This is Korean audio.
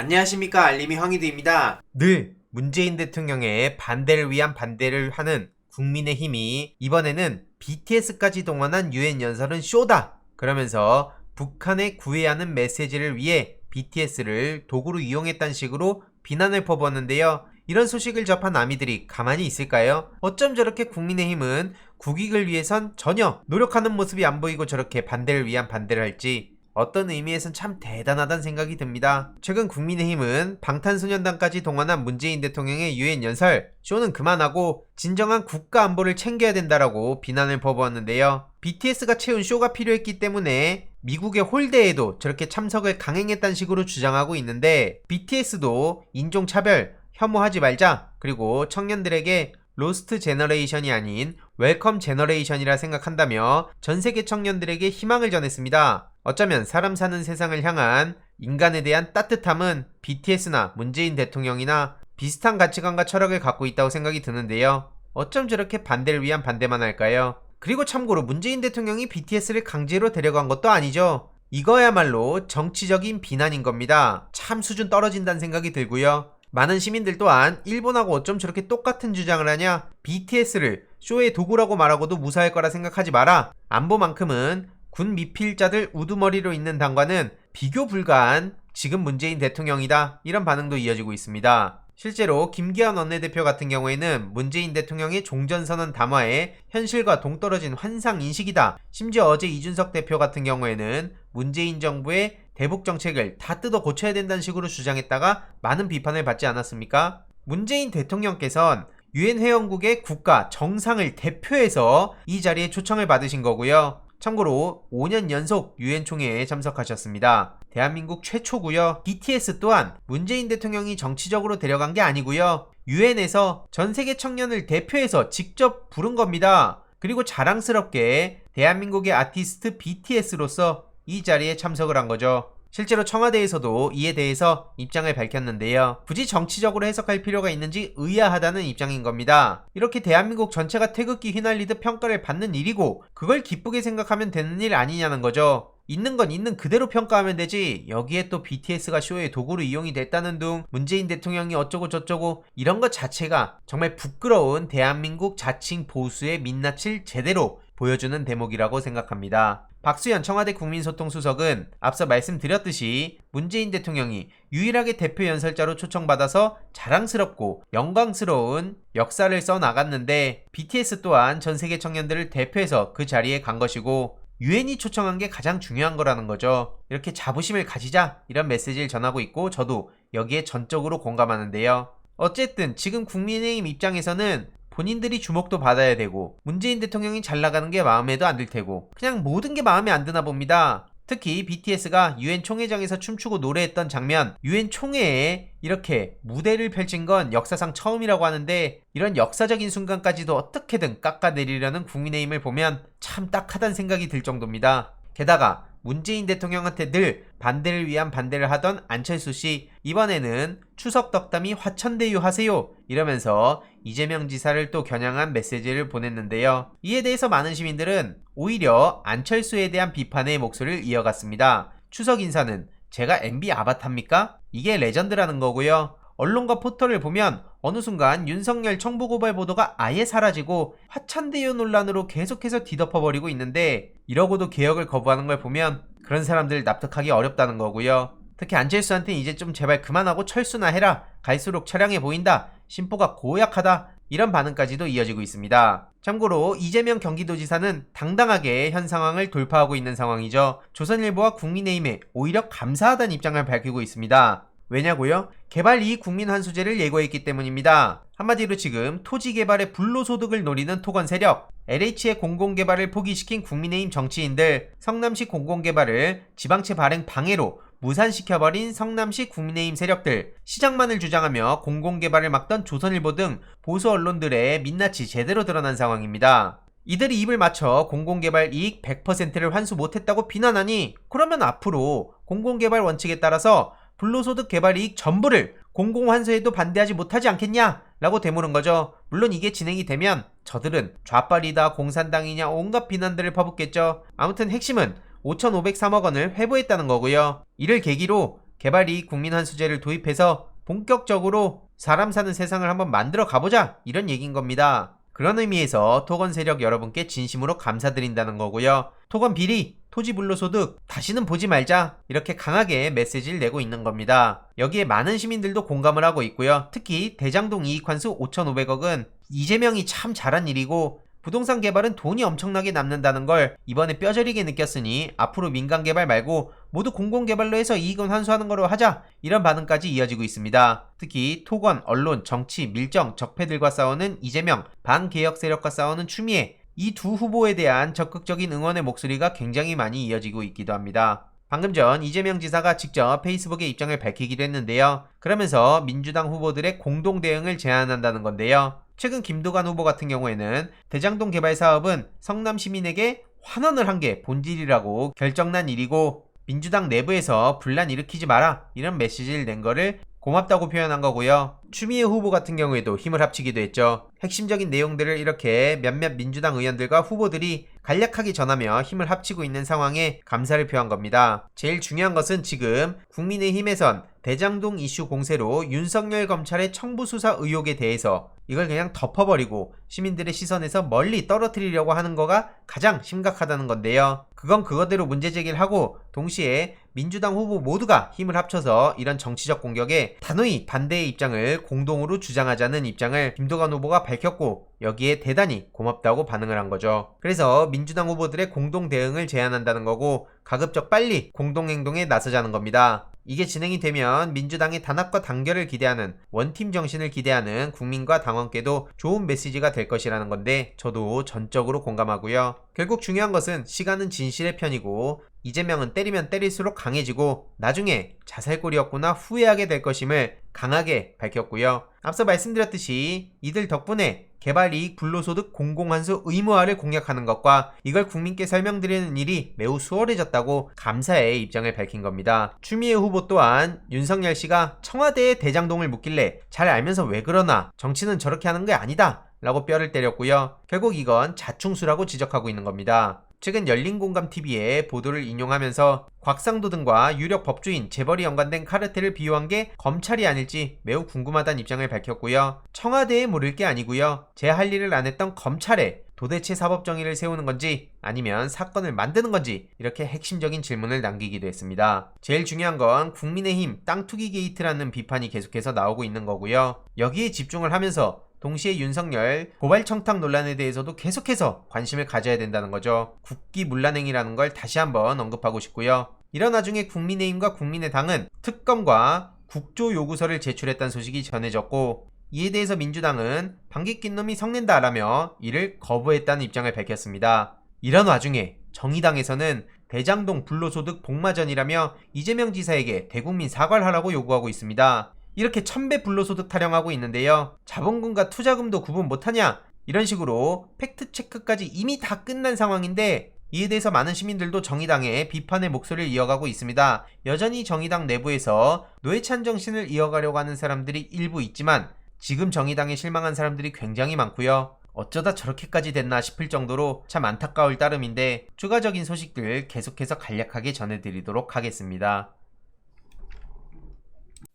안녕하십니까 알림이 황희두입니다. 늘 문재인 대통령의 반대를 위한 반대를 하는 국민의힘이 이번에는 BTS까지 동원한 유엔 연설은 쇼다. 그러면서 북한에 구애하는 메시지를 위해 BTS를 도구로 이용했다는 식으로 비난을 퍼부었는데요. 이런 소식을 접한 아미들이 가만히 있을까요? 어쩜 저렇게 국민의힘은 국익을 위해선 전혀 노력하는 모습이 안 보이고 저렇게 반대를 위한 반대를 할지 어떤 의미에선 참 대단하다는 생각이 듭니다. 최근 국민의힘은 방탄소년단까지 동원한 문재인 대통령의 유엔 연설, 쇼는 그만하고 진정한 국가 안보를 챙겨야 된다라고 비난을 퍼부었는데요. BTS가 채운 쇼가 필요했기 때문에 미국의 홀대에도 저렇게 참석을 강행했다는 식으로 주장하고 있는데 BTS도 인종차별, 혐오하지 말자, 그리고 청년들에게 로스트 제너레이션이 아닌 웰컴 제너레이션이라 생각한다며 전 세계 청년들에게 희망을 전했습니다. 어쩌면 사람 사는 세상을 향한 인간에 대한 따뜻함은 BTS나 문재인 대통령이나 비슷한 가치관과 철학을 갖고 있다고 생각이 드는데요. 어쩜 저렇게 반대를 위한 반대만 할까요? 그리고 참고로 문재인 대통령이 BTS를 강제로 데려간 것도 아니죠. 이거야말로 정치적인 비난인 겁니다. 참 수준 떨어진다는 생각이 들고요. 많은 시민들 또한 일본하고 어쩜 저렇게 똑같은 주장을 하냐? BTS를 쇼의 도구라고 말하고도 무사할 거라 생각하지 마라. 안보만큼은 군 미필자들 우두머리로 있는 당과는 비교 불가한 지금 문재인 대통령이다. 이런 반응도 이어지고 있습니다. 실제로 김기현 원내대표 같은 경우에는 문재인 대통령의 종전선언 담화에 현실과 동떨어진 환상 인식이다. 심지어 어제 이준석 대표 같은 경우에는 문재인 정부의 대북 정책을 다 뜯어 고쳐야 된다는 식으로 주장했다가 많은 비판을 받지 않았습니까? 문재인 대통령께선 유엔 회원국의 국가 정상을 대표해서 이 자리에 초청을 받으신 거고요. 참고로 5년 연속 유엔 총회에 참석하셨습니다. 대한민국 최초고요. BTS 또한 문재인 대통령이 정치적으로 데려간 게 아니고요. 유엔에서 전 세계 청년을 대표해서 직접 부른 겁니다. 그리고 자랑스럽게 대한민국의 아티스트 BTS로서 이 자리에 참석을 한 거죠. 실제로 청와대에서도 이에 대해서 입장을 밝혔는데요. 굳이 정치적으로 해석할 필요가 있는지 의아하다는 입장인 겁니다. 이렇게 대한민국 전체가 태극기 휘날리듯 평가를 받는 일이고 그걸 기쁘게 생각하면 되는 일 아니냐는 거죠. 있는 건 있는 그대로 평가하면 되지 여기에 또 BTS가 쇼의 도구로 이용이 됐다는 둥 문재인 대통령이 어쩌고 저쩌고 이런 것 자체가 정말 부끄러운 대한민국 자칭 보수의 민낯을 제대로 보여주는 대목이라고 생각합니다. 박수현 청와대 국민소통수석은 앞서 말씀드렸듯이 문재인 대통령이 유일하게 대표 연설자로 초청받아서 자랑스럽고 영광스러운 역사를 써 나갔는데 BTS 또한 전 세계 청년들을 대표해서 그 자리에 간 것이고 유엔이 초청한 게 가장 중요한 거라는 거죠. 이렇게 자부심을 가지자 이런 메시지를 전하고 있고 저도 여기에 전적으로 공감하는데요. 어쨌든 지금 국민의힘 입장에서는 본인들이 주목도 받아야 되고 문재인 대통령이 잘 나가는 게 마음에도 안 들 테고 그냥 모든 게 마음에 안 드나 봅니다. 특히 BTS가 유엔 총회장에서 춤추고 노래했던 장면, 유엔 총회에 이렇게 무대를 펼친 건 역사상 처음이라고 하는데 이런 역사적인 순간까지도 어떻게든 깎아내리려는 국민의힘을 보면 참 딱하다는 생각이 들 정도입니다. 게다가 문재인 대통령한테 늘 반대를 위한 반대를 하던 안철수 씨 이번에는 추석 덕담이 화천대유 하세요 이러면서 이재명 지사를 또 겨냥한 메시지를 보냈는데요. 이에 대해서 많은 시민들은 오히려 안철수에 대한 비판의 목소리를 이어갔습니다. 추석 인사는 제가 MB 아바타입니까? 이게 레전드라는 거고요. 언론과 포털을 보면 어느 순간 윤석열 청부고발 보도가 아예 사라지고 화천대유 논란으로 계속해서 뒤덮어버리고 있는데 이러고도 개혁을 거부하는 걸 보면 그런 사람들 납득하기 어렵다는 거고요. 특히 안철수한테 이제 좀 제발 그만하고 철수나 해라. 갈수록 처량해 보인다. 심보가 고약하다. 이런 반응까지도 이어지고 있습니다. 참고로 이재명 경기도지사는 당당하게 현 상황을 돌파하고 있는 상황이죠. 조선일보와 국민의힘에 오히려 감사하다는 입장을 밝히고 있습니다. 왜냐고요? 개발 이익 국민 환수제를 예고했기 때문입니다. 한마디로 지금 토지 개발의 불로소득을 노리는 토건 세력, LH의 공공개발을 포기시킨 국민의힘 정치인들, 성남시 공공개발을 지방채 발행 방해로 무산시켜버린 성남시 국민의힘 세력들, 시장만을 주장하며 공공개발을 막던 조선일보 등 보수 언론들의 민낯이 제대로 드러난 상황입니다. 이들이 입을 맞춰 공공개발 이익 100%를 환수 못했다고 비난하니 그러면 앞으로 공공개발 원칙에 따라서 불로소득 개발 이익 전부를 공공환수에도 반대하지 못하지 않겠냐? 라고 되물은 거죠. 물론 이게 진행이 되면 저들은 좌빨이다, 공산당이냐 온갖 비난들을 퍼붓겠죠. 아무튼 핵심은 5,503억 원을 회부했다는 거고요. 이를 계기로 개발이 국민환수제를 도입해서 본격적으로 사람 사는 세상을 한번 만들어 가보자 이런 얘기인 겁니다. 그런 의미에서 토건 세력 여러분께 진심으로 감사드린다는 거고요. 토건 비리, 토지 불로소득 다시는 보지 말자 이렇게 강하게 메시지를 내고 있는 겁니다. 여기에 많은 시민들도 공감을 하고 있고요. 특히 대장동 이익환수 5,500억은 이재명이 참 잘한 일이고 부동산 개발은 돈이 엄청나게 남는다는 걸 이번에 뼈저리게 느꼈으니 앞으로 민간 개발 말고 모두 공공 개발로 해서 이익은 환수하는 거로 하자 이런 반응까지 이어지고 있습니다. 특히 토건, 언론, 정치, 밀정, 적폐들과 싸우는 이재명, 반개혁 세력과 싸우는 추미애 이 두 후보에 대한 적극적인 응원의 목소리가 굉장히 많이 이어지고 있기도 합니다. 방금 전 이재명 지사가 직접 페이스북에 입장을 밝히기도 했는데요. 그러면서 민주당 후보들의 공동 대응을 제안한다는 건데요. 최근 김도관 후보 같은 경우에는 대장동 개발 사업은 성남 시민에게 환원을 한 게 본질이라고 결정난 일이고 민주당 내부에서 분란 일으키지 마라 이런 메시지를 낸 거를 고맙다고 표현한 거고요. 추미애 후보 같은 경우에도 힘을 합치기도 했죠. 핵심적인 내용들을 이렇게 몇몇 민주당 의원들과 후보들이 간략하게 전하며 힘을 합치고 있는 상황에 감사를 표한 겁니다. 제일 중요한 것은 지금 국민의힘에선 대장동 이슈 공세로 윤석열 검찰의 청부 수사 의혹에 대해서 이걸 그냥 덮어버리고 시민들의 시선에서 멀리 떨어뜨리려고 하는 거가 가장 심각하다는 건데요. 그건 그거대로 문제 제기를 하고 동시에 민주당 후보 모두가 힘을 합쳐서 이런 정치적 공격에 단호히 반대의 입장을 공동으로 주장하자는 입장을 김도관 후보가 밝혔고 여기에 대단히 고맙다고 반응을 한 거죠. 그래서 민주당 후보들의 공동 대응을 제안한다는 거고 가급적 빨리 공동 행동에 나서자는 겁니다. 이게 진행이 되면 민주당의 단합과 단결을 기대하는 원팀 정신을 기대하는 국민과 당원께도 좋은 메시지가 될 것이라는 건데 저도 전적으로 공감하고요. 결국 중요한 것은 시간은 진실의 편이고 이재명은 때리면 때릴수록 강해지고 나중에 자살골이었구나 후회하게 될 것임을 강하게 밝혔고요. 앞서 말씀드렸듯이 이들 덕분에 개발이익 불로소득 공공환수 의무화를 공약하는 것과 이걸 국민께 설명드리는 일이 매우 수월해졌다고 감사의 입장을 밝힌 겁니다. 추미애 후보 또한 윤석열 씨가 청와대에 대장동을 묻길래 잘 알면서 왜 그러나 정치는 저렇게 하는 게 아니다 라고 뼈를 때렸고요. 결국 이건 자충수라고 지적하고 있는 겁니다. 최근 열린공감TV의 보도를 인용하면서 곽상도 등과 유력 법주인 재벌이 연관된 카르텔을 비유한 게 검찰이 아닐지 매우 궁금하다는 입장을 밝혔고요. 청와대에 물을 게 아니고요. 제 할 일을 안 했던 검찰에 도대체 사법 정의를 세우는 건지 아니면 사건을 만드는 건지 이렇게 핵심적인 질문을 남기기도 했습니다. 제일 중요한 건 국민의힘 땅 투기 게이트라는 비판이 계속해서 나오고 있는 거고요. 여기에 집중을 하면서 동시에 윤석열 고발 청탁 논란에 대해서도 계속해서 관심을 가져야 된다는 거죠. 국기 문란행이라는 걸 다시 한번 언급하고 싶고요. 이런 와중에 국민의힘과 국민의당은 특검과 국조 요구서를 제출했다는 소식이 전해졌고 이에 대해서 민주당은 방귀 낀 놈이 성낸다라며 이를 거부했다는 입장을 밝혔습니다. 이런 와중에 정의당에서는 대장동 불로소득 복마전이라며 이재명 지사에게 대국민 사과를 하라고 요구하고 있습니다. 이렇게 천배 불로소득 타령하고 있는데요. 자본금과 투자금도 구분 못하냐? 이런 식으로 팩트체크까지 이미 다 끝난 상황인데 이에 대해서 많은 시민들도 정의당에 비판의 목소리를 이어가고 있습니다. 여전히 정의당 내부에서 노회찬 정신을 이어가려고 하는 사람들이 일부 있지만 지금 정의당에 실망한 사람들이 굉장히 많고요. 어쩌다 저렇게까지 됐나 싶을 정도로 참 안타까울 따름인데 추가적인 소식들 계속해서 간략하게 전해드리도록 하겠습니다.